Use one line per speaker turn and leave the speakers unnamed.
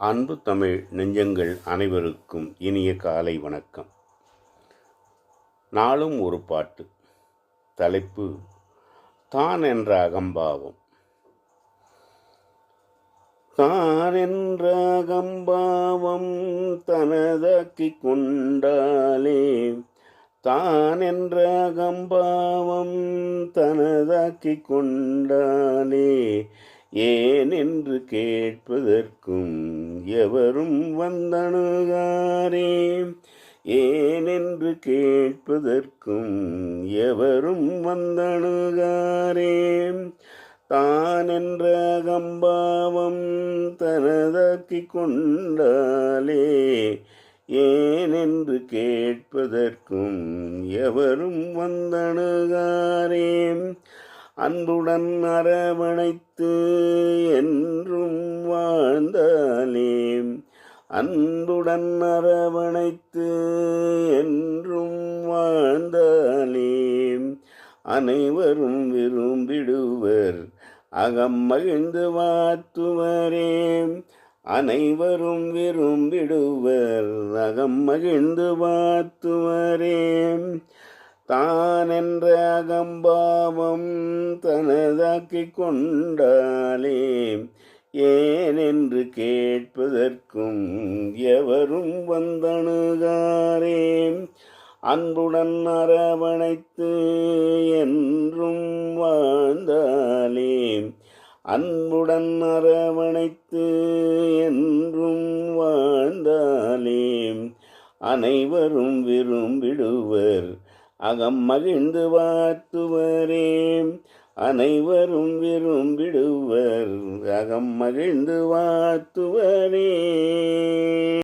அன்பு தமிழ் நெஞ்சங்கள் அனைவருக்கும் இனிய காலை வணக்கம். நாளும் ஒரு பாட்டு. தலைப்பு தான் என்ற அகம்பாவம் தான் என்ற அகம்பாவம் தனதாக்கி கொண்டாலே தான் என்ற அகம்பாவம் தனதாக்கி கொண்டாலே ஏன் என்று கேட்பதற்கும் எவரும் வந்தணுகாரே. ஏன் என்று கேட்பதற்கும் எவரும் வந்தணுகாரே. தான் என்ற அகம்பாவம் தனதாக்கிக் கொண்டாலே ஏன் என்று கேட்பதற்கும் எவரும் வந்தணுகாரே. அன்புடன் அரவணைத்து என்றும் வாழ்ந்தாலே அன்புடன் அரவணைத்து என்றும் வாழ்ந்தாலே அனைவரும் விரும்பிடுவர் அகம் மகிழ்ந்து வாத்துவரே அனைவரும் விரும்பிடுவர் அகம் மகிழ்ந்து வாத்துவரே தான் என்ற அகம்பாவம் தனதாக்கிக் கொண்டாலே ஏன் என்று கேட்பதற்கும் எவரும் வந்தணுகாரே. அன்புடன் அரவணைத்து என்றும் வாழ்ந்தாலே அன்புடன் அரவணைத்து என்றும் வாழ்ந்தாலே அனைவரும் விரும்பிடுவர் அகம் மகிழ்ந்து வாழ்த்துவரே அனைவரும் விரும்பிடுவர். அகம் மகிழ்ந்து வாழ்த்துவரே